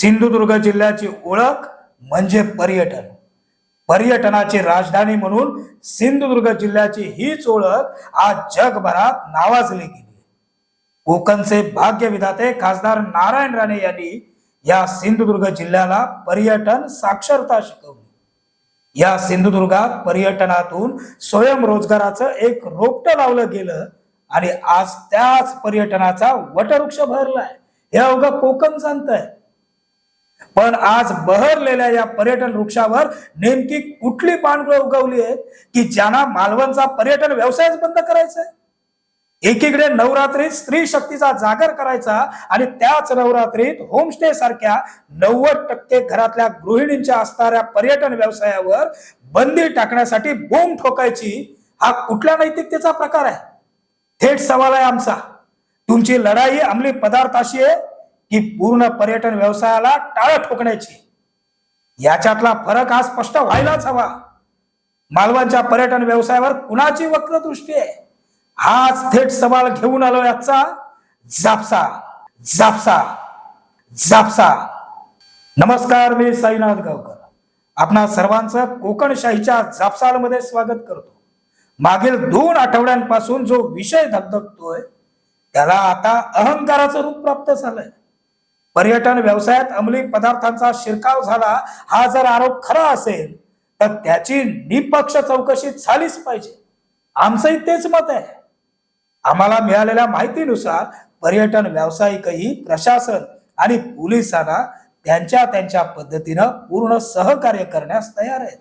सिंधुदुर्ग जिल्ह्याची ओळख म्हणजे पर्यटन. पर्यटनाची राजधानी म्हणून सिंधुदुर्ग जिल्ह्याची हीच ओळख आज जगभरात नावाजली गेली कोकणचे भाग्य विधाते खासदार नारायण राणे यांनी या सिंधुदुर्ग जिल्ह्याला पर्यटन साक्षरता शिकवली. या सिंधुदुर्गात पर्यटनातून स्वयंरोजगाराचं एक रोपटं लावलं गेलं आणि आज त्याच पर्यटनाचा वटवृक्ष भरलाय. हे अवघं कोकण सांगतंय पण आज बहरलेल्या या पर्यटन वृक्षावर नेमकी कुठली पानगळ उगवली आहे की ज्यांना मालवणचा पर्यटन व्यवसायच बंद करायचा एकीकडे नवरात्रीत स्त्री शक्तीचा जागर करायचा आणि त्याच नवरात्रीत होमस्टे सारख्या नव्वद टक्के घरातल्या गृहिणींच्या असणाऱ्या पर्यटन व्यवसायावर बंदी टाकण्यासाठी बोंब ठोकायची हा कुठल्या नैतिकतेचा प्रकार आहे? थेट सवाल आहे आमचा. तुमची लढाई अंमली पदार्थाशी आहे की पूर्ण पर्यटन व्यवसायाला टाळ ठोकण्याची. याच्यातला फरक हा स्पष्ट व्हायलाच हवा. मालवणच्या पर्यटन व्यवसायावर कुणाची वक्रदृष्टी आहे? हाच थेट सवाल घेऊन आलो याचा जापसा. जापसा. जापसा. नमस्कार मी साईनाथ गावकर. आपणा सर्वांचं कोकणशाहीच्या जापसालमध्ये स्वागत करतो. मागील दोन आठवड्यांपासून जो विषय धगधगतोय त्याला आता अहंकाराचं रूप प्राप्त झालंय. पर्यटन व्यवसायात अंमली पदार्थांचा शिरकाव झाला हा जर आरोप खरा असेल तर त्याची निपक्ष चौकशी झालीच पाहिजे. आमचंही तेच मत आहे. आम्हाला मिळालेल्या माहितीनुसार पर्यटन व्यावसायिकही प्रशासन आणि पोलिसांना त्यांच्या त्यांच्या पद्धतीनं पूर्ण सहकार्य करण्यास तयार आहेत.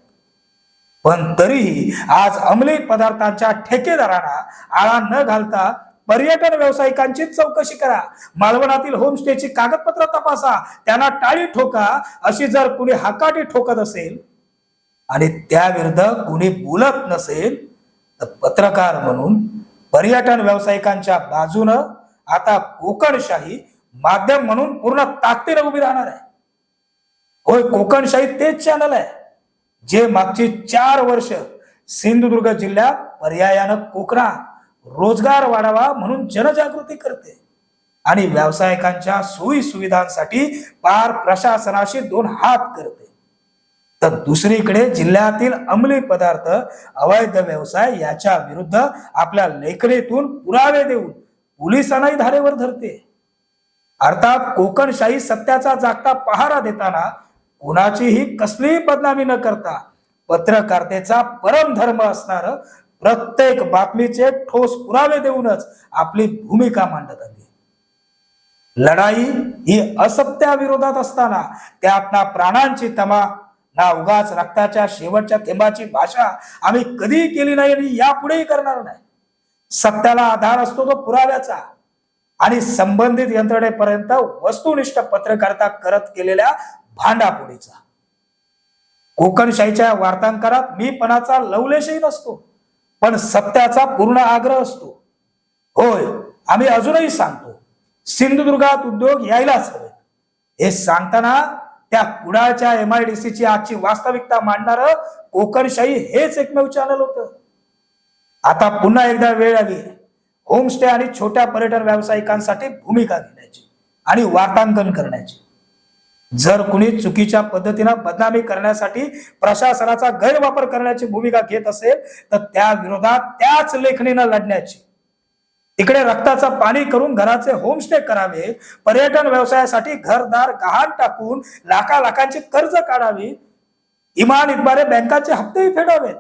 पण तरीही आज अंमली पदार्थांच्या ठेकेदारांना आळा न घालता पर्यटन व्यावसायिकांचीच चौकशी करा. मालवणातील होमस्टेची कागदपत्र तपासा. त्यांना टाळी ठोका. अशी जर कुणी हाकाटी ठोकत असेल आणि त्याविरुद्ध कुणी बोलत नसेल तर पत्रकार म्हणून पर्यटन व्यावसायिकांच्या बाजूनं आता कोकणशाही माध्यम म्हणून पूर्ण ताकदीने उभी राहणार आहे. होय कोकणशाही तेच चॅनल आहे. जे मागची चार वर्ष सिंधुदुर्ग जिल्ह्यात पर्यायानं कोकणात रोजगार वाढावा म्हणून जनजागृती करते. आणि व्यावसायिकांच्या सोयी सुविधांसाठी पार प्रशासनाशी दोन हात करते. तर दुसरीकडे जिल्ह्यातील अंमली पदार्थ अवैध व्यवसाय याच्या विरुद्ध आपल्या लेखणीतून पुरावे देऊन पोलिसांनाही धारेवर धरते. अर्थात कोकणशाही सत्याचा जागता पहारा देताना कुणाचीही कसलीही बदनामी न करता पत्रकारितेचा परम धर्म असणार प्रत्येक बातमीचे ठोस पुरावे देऊनच आपली भूमिका मांडत आली लढाई ही असत्याविरोधात असताना त्यात ना प्राणांची तमा ना उगाच रक्ताच्या शेवटच्या थेंबाची भाषा आम्ही कधीही केली नाही आणि यापुढेही करणार नाही. सत्याला आधार असतो तो पुराव्याचा. आणि संबंधित यंत्रणेपर्यंत वस्तुनिष्ठ पत्रकारिता करत केलेल्या भांडापोडीचा कोकणशाहीच्या वार्तांकनात मी पणाचा लवलेशही नसतो. पण सत्याचा पूर्ण आग्रह असतो. होय आम्ही अजूनही सांगतो सिंधुदुर्गात उद्योग यायलाच हवे हे सांगताना त्या कुडाळच्या एम आय डी ची आजची वास्तविकता मांडणार कोकणशाही हेच एकमेव चॅनल होतं. आता पुन्हा एकदा वेळ आली. होमस्टे आणि छोट्या पर्यटन व्यावसायिकांसाठी भूमिका घेण्याची आणि वार्तांकन करण्याची. जर कुणी चुकीच्या पद्धतीनं बदनामी करण्यासाठी प्रशासनाचा गैरवापर करण्याची भूमिका घेत असेल तर त्या विरोधात त्याच लेखणीनं लढण्याची. इकडे रक्ताचं पाणी करून घराचे होमस्टे करावे पर्यटन व्यवसायासाठी घरदार गहाण टाकून लाखा लाखांची कर्ज काढावी इमान इतबारे बँकाचे हप्तेही फेडावेत.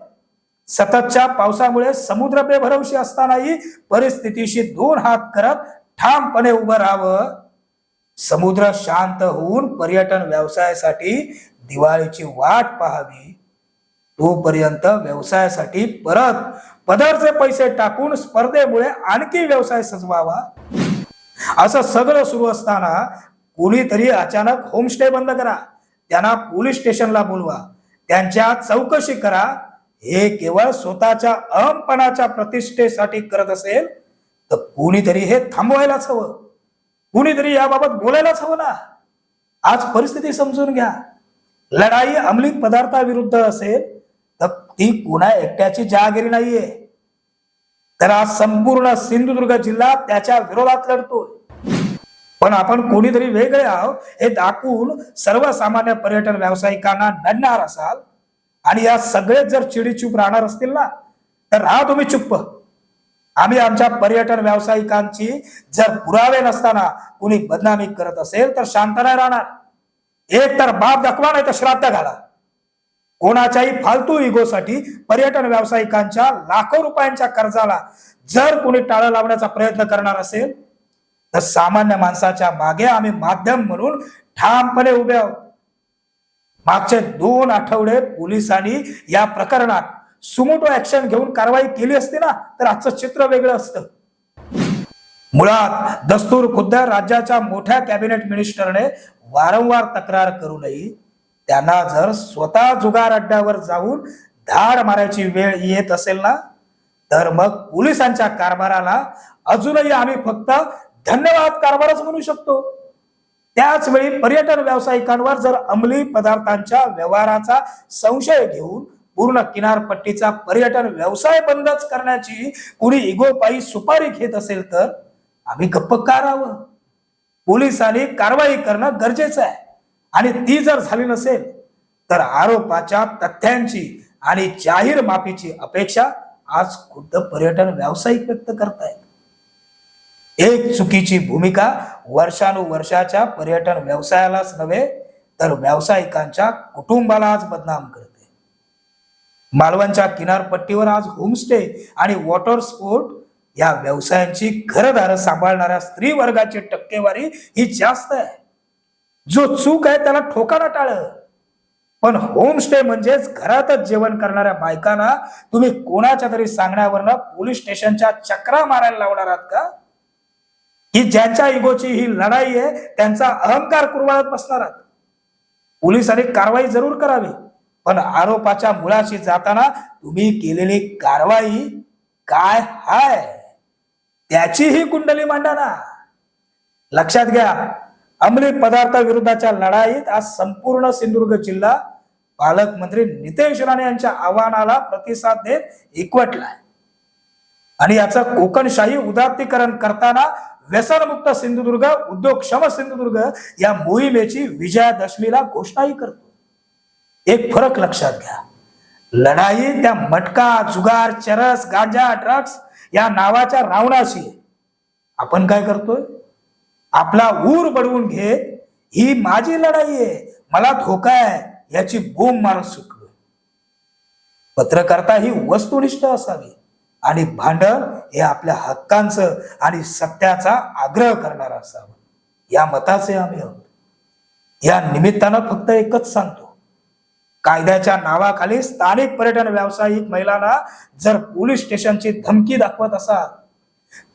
सततच्या पावसामुळे समुद्र बेभरवशी असतानाही परिस्थितीशी दोन हात करत ठामपणे उभं राहावं. समुद्र शांत होऊन पर्यटन व्यवसायासाठी दिवाळीची वाट पाहावी. तोपर्यंत व्यवसायासाठी परत पदरचे पैसे टाकून स्पर्धेमुळे आणखी व्यवसाय सजवावा. असं सगळं सुरू असताना कोणीतरी अचानक होमस्टे बंद करा. त्यांना पोलीस स्टेशनला बोलवा. त्यांच्या चौकशी करा. हे केवळ स्वतःच्या अहमपणाच्या प्रतिष्ठेसाठी करत असेल तर कोणीतरी हे थांबवायलाच हवं. कुणीतरी याबाबत बोलायलाच हवं ना? आज परिस्थिती समजून घ्या. लढाई अंमली पदार्थाविरुद्ध असेल तर ती कुणा एकट्याची जहागिरी नाहीये. तर आज संपूर्ण सिंधुदुर्ग जिल्हा त्याच्या विरोधात लढतोय. पण आपण कोणीतरी वेगळे आहोत हे दाखवून सर्वसामान्य पर्यटन व्यावसायिकांना नडणार असाल. आणि या सगळे जर चिडीचूप राहणार असतील ना तर राहा तुम्ही चुप्प. आम्ही आमच्या पर्यटन व्यावसायिकांची जर पुरावे नसताना कुणी बदनामी करत असेल तर शांत नाही राहणार. एक तर बाप दाखवा नाही तर श्राद्ध घाला. कोणाच्याही फालतू इगोसाठी पर्यटन व्यावसायिकांच्या लाखो रुपयांच्या कर्जाला जर कोणी टाळं लावण्याचा प्रयत्न करणार असेल तर सामान्य माणसाच्या मागे आम्ही माध्यम म्हणून ठामपणे उभे आहोत. मागचे दोन आठवडे पोलिसांनी या प्रकरणात सुमोटो ऍक्शन घेऊन कारवाई केली असती ना तर आजचं चित्र वेगळं असतं. मुळात दस्तूर खुद्द राज्याच्या मोठ्या कॅबिनेट मिनिस्टरने वारंवार तक्रार करूनही त्यांना जर स्वतः जुगार अड्ड्यावर जाऊन धाड मारायची वेळ येत असेल ना तर मग पोलिसांच्या कारभाराला अजूनही आम्ही फक्त धन्यवाद कारभारच म्हणू शकतो. त्याच वेळी पर्यटन व्यावसायिकांवर जर अंमली पदार्थांच्या व्यवहाराचा संशय घेऊन पूर्ण किनारपट्टीचा पर्यटन व्यवसाय बंदच करण्याची कुणी इगोपाई सुपारी घेत असेल तर आम्ही गप्प का राहावं पोलिसांनी कारवाई करणं गरजेचं आहे. आणि ती जर झाली नसेल तर आरोपाच्या तथ्यांची आणि जाहीर माफीची अपेक्षा आज खुद्द पर्यटन व्यावसायिक व्यक्त करतायत. एक चुकीची भूमिका वर्षानुवर्षाच्या पर्यटन व्यवसायालाच नव्हे तर व्यावसायिकांच्या कुटुंबाला आज बदनाम करते. मालवणच्या किनारपट्टीवर आज होमस्टे आणि वॉटर स्पोर्ट या व्यवसायांची घरदार सांभाळणाऱ्या स्त्री वर्गाची टक्केवारी ही जास्त आहे. जो चूक आहे त्याला ठोकाला टाळ. पण होमस्टे म्हणजेच घरातच जेवण करणाऱ्या बायकांना तुम्ही कोणाच्या तरी सांगण्यावरनं पोलीस स्टेशनच्या चक्रा मारायला लावणार आहात का? की ज्यांच्या इगोची ही लढाई आहे त्यांचा अहंकार कुरवाळत बसणार आहात. पोलिसांनी कारवाई जरूर करावी. पण आरोपाच्या मुळाशी जाताना तुम्ही केलेली कारवाई काय हाय? त्याची ही कुंडली मांडा ना. लक्षात घ्या अंमली पदार्थ विरुद्धच्या लढाईत आज संपूर्ण सिंधुदुर्ग जिल्हा पालकमंत्री नितेश राणे यांच्या आव्हानाला प्रतिसाद देत एकवटलाय. आणि याचं कोकणशाही उदात्तीकरण करताना व्यसनमुक्त सिंधुदुर्ग उद्योगक्षम सिंधुदुर्ग या मोहिमेची विजयादशमीला घोषणाही करतो. एक फरक लक्षात घ्या. लढाई त्या मटका जुगार चरस गांजा ड्रग्स या नावाच्या रावणाशी आपण काय करतोय? आपला ऊर बडवून घेत ही माझी लढाई आहे मला धोका आहे याची बोंब मारत सुटलोय पत्रकर्ता ही वस्तुनिष्ठ असावी आणि भांडण हे आपल्या हक्कांचं आणि सत्याचा आग्रह करणार असावं. या मताचे आम्ही आहोत. या निमित्तानं फक्त एकच सांगतो. कायद्याच्या नावाखाली स्थानिक पर्यटन व्यावसायिक महिलांना जर पोलीस स्टेशनची धमकी दाखवत असाल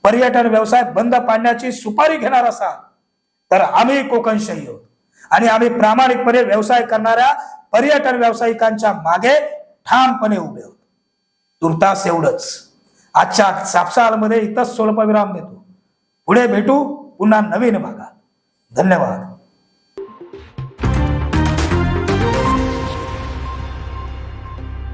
पर्यटन व्यवसाय बंद पाडण्याची सुपारी घेणार असाल तर आम्ही कोकणशाही आहोत आणि आम्ही प्रामाणिकपणे व्यवसाय करणाऱ्या पर्यटन व्यावसायिकांच्या मागे ठामपणे उभे आहोत. तुर्तास एवढंच. आजच्या सापसालमध्ये इथंच स्वल्पविराम देतो. पुढे भेटू पुन्हा नवीन भागात. धन्यवाद.